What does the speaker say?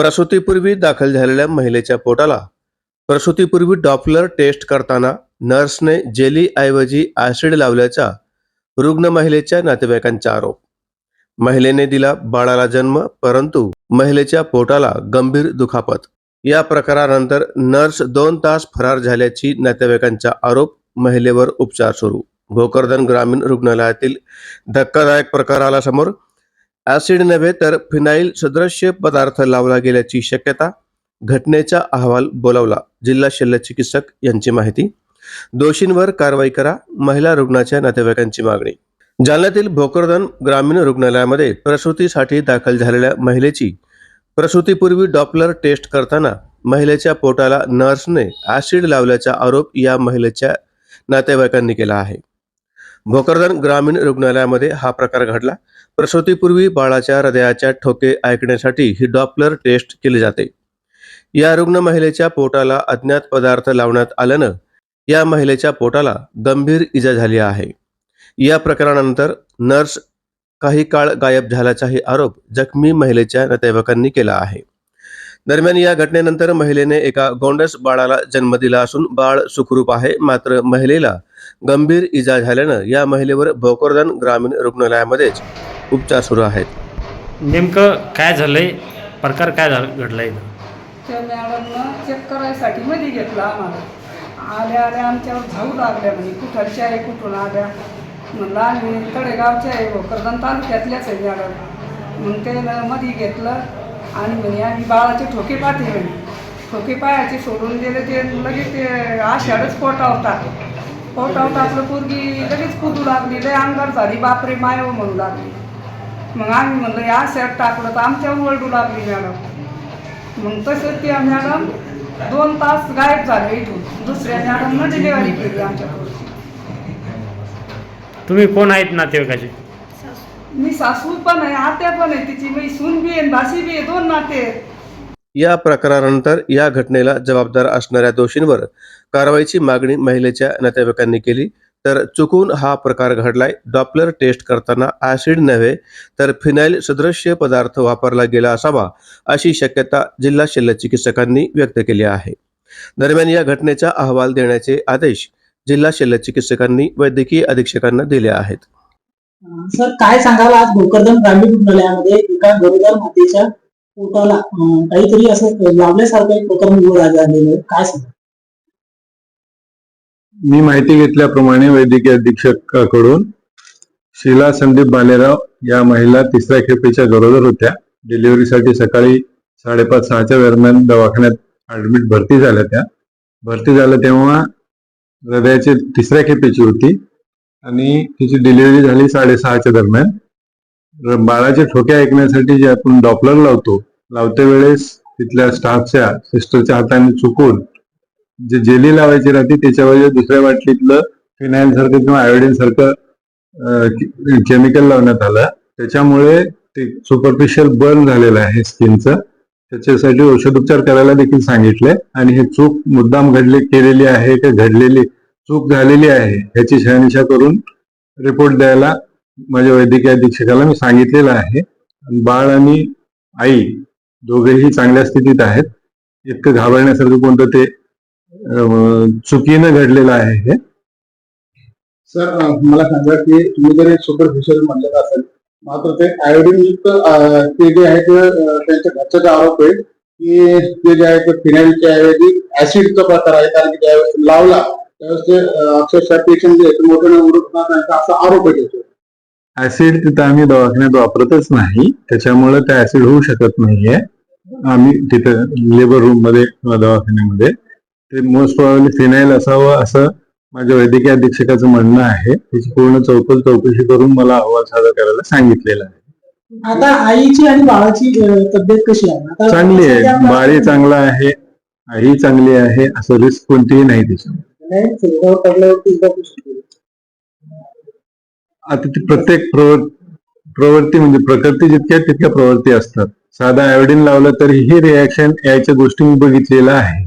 प्रसूतीपूर्वी दाखल झालेल्या महिलेच्या पोटाला प्रसूतीपूर्वी डॉपलर टेस्ट करताना नर्सने जेली ऐवजी ऍसिड लावल्याचा रुग्ण महिलेच्या नातेवाईकांचा आरोप. महिलेने दिला बाळाला जन्म परंतु महिलेच्या पोटाला गंभीर दुखापत. या प्रकारानंतर नर्स दोन तास फरार झाल्याची नातेवाईकांचा आरोप महिलेवर उपचार सुरू. भोकरदन ग्रामीण रुग्णालयातील धक्कादायक प्रकार आला समोर ऍसिड नव्हे तर फिनाईल सदृश्य पदार्थ लावला गेल्याची शक्यता घटनेचा अहवाल बोलावला. जिल्हा शल्य चिकित्सक यांची माहिती. दोषींवर कारवाई करा महिला रुग्णाच्या नातेवाईकांची मागणी. जालन्यातील भोकरदन ग्रामीण रुग्णालयामध्ये प्रसूतीसाठी दाखल झालेल्या महिलेची प्रसूतीपूर्वी डॉपलर टेस्ट करताना महिलेच्या पोटाला नर्सने ऍसिड लावल्याचा आरोप या महिलेच्या नातेवाईकांनी केला आहे. भोकरदन ग्रामीण रुग्णालयामध्ये हा प्रकार घडला. प्रसूतीपूर्वी बाळाच्या हृदयाच्या ठोके ऐकण्यासाठी ही डॉपलर टेस्ट केली जाते. या रुग्ण महिलेच्या पोटाला अज्ञात पदार्थ लावण्यात आल्यानं या महिलेच्या पोटाला गंभीर इजा झाली आहे. या प्रकरणानंतर नर्स काही काळ गायब झाल्याचाही आरोप जखमी महिलेच्या नातेवाईकांनी केला आहे. दरम्यान या घटनेनंतर महिलेने एका गोंडस बाळाला जन्म दिला असून बाळ सुखरूप आहे मात्र महिलेला गंभीर इजा झाल्यानं या महिलेवर भोकरदन ग्रामीण रुग्णालयामध्येच उपचार सुरू आहेत. नेमकं काय झालंय? प्रकार काय झालं घडलाय? त्या मॅडमनं चेक करायसाठी मध्ये घेतला आम्हाला. आल्या आल्या आमच्यावर धावू लागल्या म्हणजे कुठलच्या आहे कुठून आल्या? म्हणलं आम्ही तळेगावच्या आहे भोकरदन तालुक्यातल्याच आहे मॅडम. मग ते मध्ये घेतलं आणि म्हणे आम्ही बाळाचे ठोके पाहते म्हणे. ठोके पायाचे सोडून दिले ते लगेच ते आषाढच पोटावता पोटावता आपलं पोरगी लगेच कुदू लागली. लय अंगार झाली. बापरे माय म्हणू लागली. मग आम्ही म्हणलं या शर्ट टाकलं तर आमच्यावर ओरडू लागली मॅडम. मग तसं त्या मॅडम दोन तास गायब झाले इथून. दुसऱ्या मॅडमनं डिलिव्हरी केली आमच्या तुम्ही कोण आहेत नातेवाईकाचे? मी सासू पण आहे आत्या पण आहे तिची मी सून बी आहे भाशी बी आहे दोन नाते आहेत. या प्रकारानंतर या घटनेला जबाबदार असणाऱ्या दोषींवर कारवाईची मागणी महिलेच्या नातेवाईकांनी केली. तर चुकून हा प्रकार घडलाय. डॉपलर टेस्ट करताना ऍसिड नव्हे तर फिनाईल सदृश्य पदार्थ वापरला गेला असावा अशी शक्यता जिल्हा शल्य चिकित्सकांनी व्यक्त केली आहे. दरम्यान या घटनेचा अहवाल देण्याचे आदेश जिल्हा शल्य चिकित्सकांनी वैद्यकीय अधीक्षकांना दिले आहेत. सर काय सांगाल? आज भोकरदन ग्रामीण रुग्णालयामध्ये एका गरोदर मातेच्या पोटाला काहीतरी असं लावल्यासारखं एक प्रकरण निवड आलेलं आहे. काय सांग मी माहिती घेतल्याप्रमाणे वैद्यकीय अधीक्षकाकडून शिला संदीप बालेराव या महिला तिसऱ्या खेपेच्या गरोदर होत्या. डिलिव्हरीसाठी सकाळी साडेपाच सहाच्या दरम्यान दवाखान्यात ऍडमिट भरती झाल्या त्या. भरती झाल्या तेव्हा हृदयाची तिसऱ्या खेपेची होती आणि तिची डिलिव्हरी झाली साडेसहाच्या दरम्यान. बाळाचे ठोके ऐकण्यासाठी जे आपण डॉपलर लावतो लावते वेळेस तिथल्या स्टाफच्या सिस्टरच्या हाताने चुकून जे जेली लावायची राहते त्याच्यावर दुसऱ्या बाटलीतलं फिनाईल सारखं किंवा आयोडीन सारखं केमिकल लावण्यात आलं. त्याच्यामुळे ते सुपरफिशियल बर्न झालेलं आहे स्किनचं त्याच्यासाठी औषधोपचार करायला देखील सांगितले. आणि हे चूक मुद्दाम घडले केलेली आहे का घडलेली चूक झालेली आहे ह्याची शहानिशा करून रिपोर्ट द्यायला माझ्या वैद्यकीय अधीक्षकाला मी सांगितलेलं आहे. बाळ आणि आई दोघेही चांगल्या स्थितीत आहेत. इतकं घाबरण्यासारखं कोणतं ते चुकीनं घडलेलं आहे हे. सर मला सांगा की तुम्ही जरी सुपरफिशियल म्हणलं असेल मात्र ते आयोडीन युक्त अं, ते जे आहे ते त्यांच्या घरचा आरोप आहे की ते जे आहे ते फिनाईलच्या ऐवजी ऍसिडचा प्रकार आहे कारण की ज्यावेळेस लावला त्यावेळेस ते अक्षरशः पेशंट जे आहे मोठ्याने उडत त्यांचा असा आरोप आहे ऍसिड तिथं आम्ही दवाखान्यात वापरतच नाही त्याच्यामुळे ते ऍसिड होऊ शकत नाहीये. आम्ही तिथं लेबर रूममध्ये किंवा दवाखान्यामध्ये. ते मोस्ट प्रॉब्ली फिनाईल असावं असं माझ्या वैद्यकीय अधीक्षकाचं म्हणणं आहे. त्याची पूर्ण चौकशी चौकशी करून मला अहवाल सादर करायला सांगितलेला आहे. आता आईची आणि बाळाची तब्येत कशी आहे? आता चांगली आहे. बाळी चांगला आहे. आई चांगली आहे. असं रिस्क कोणतीही नाही त्याच्यामध्ये. आता ती प्रत्येक प्रवृत्ती म्हणजे प्रकृती जितक्या तितक्या प्रवृत्ती असतात. साधा आयोडीन लावलं तर हे रिॲक्शन याच्या गोष्टी मी बघितलेलं आहे